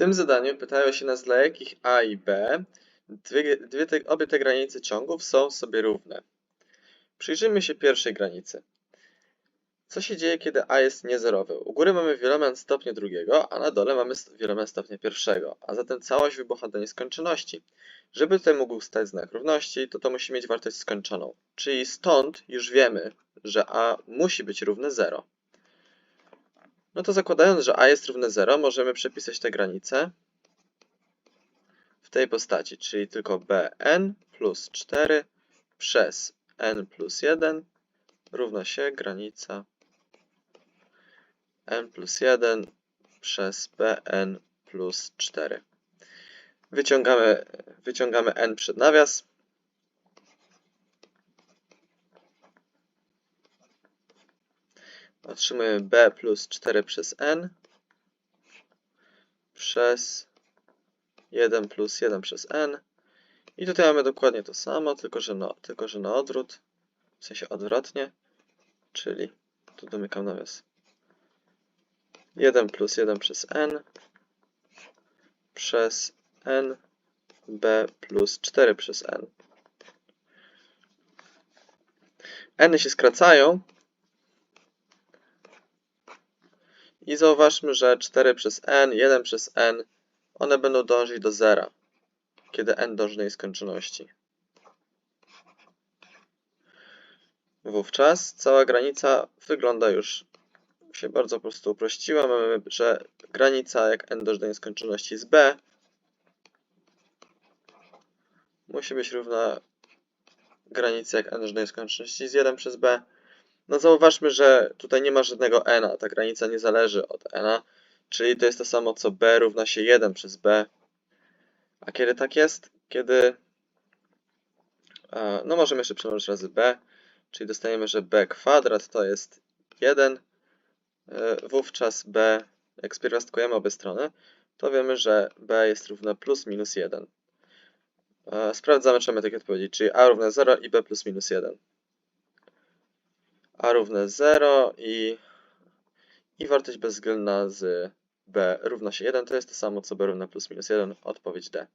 tym zadaniu pytają się nas, dla jakich a i b dwie, dwie te, obie te granice ciągów są sobie równe. Przyjrzyjmy się pierwszej granicy. Co się dzieje, kiedy a jest niezerowy? U góry mamy wielomian stopnia drugiego, a na dole mamy wielomian stopnia pierwszego, a zatem całość wybucha do nieskończoności. Żeby tutaj mógł stać znak równości, to to musi mieć wartość skończoną. Czyli stąd już wiemy, że a musi być równe 0. No to zakładając, że a jest równe 0, możemy przepisać tę granicę w tej postaci, czyli tylko bn plus 4 przez n plus 1 równa się granica n plus 1 przez bn plus 4. Wyciągamy, wyciągamy n przed nawias. Otrzymujemy b plus 4 przez n przez 1 plus 1 przez n. I tutaj mamy dokładnie to samo, tylko że, tylko że na odwrót, w sensie odwrotnie, czyli tu domykam nawias. 1 plus 1 przez n przez n b plus 4 przez n. n się skracają i zauważmy, że 4 przez n, 1 przez n, one będą dążyć do zera, kiedy n dąży do nieskończoności. Wówczas cała granica wygląda już się bardzo po prostu uprościła. Mamy, że granica jak n dąży do nieskończoności jest b musi być równa granicy jak n dąży do nieskończoności z 1 przez b. No zauważmy, że tutaj nie ma żadnego n, a ta granica nie zależy od n, czyli to jest to samo co b równa się 1 przez b. A kiedy tak jest? Kiedy e, no możemy jeszcze przemnożyć razy b, czyli dostajemy, że b kwadrat to jest 1, e, wówczas b, jak spierwiastkujemy obie strony, to wiemy, że b jest równe plus minus 1. E, Sprawdzamy, czy mamy takie odpowiedzi, czyli a równe 0 i b plus minus 1. a równe 0 i, i wartość bezwzględna z b równa się 1, to jest to samo co b równe plus minus 1, odpowiedź D.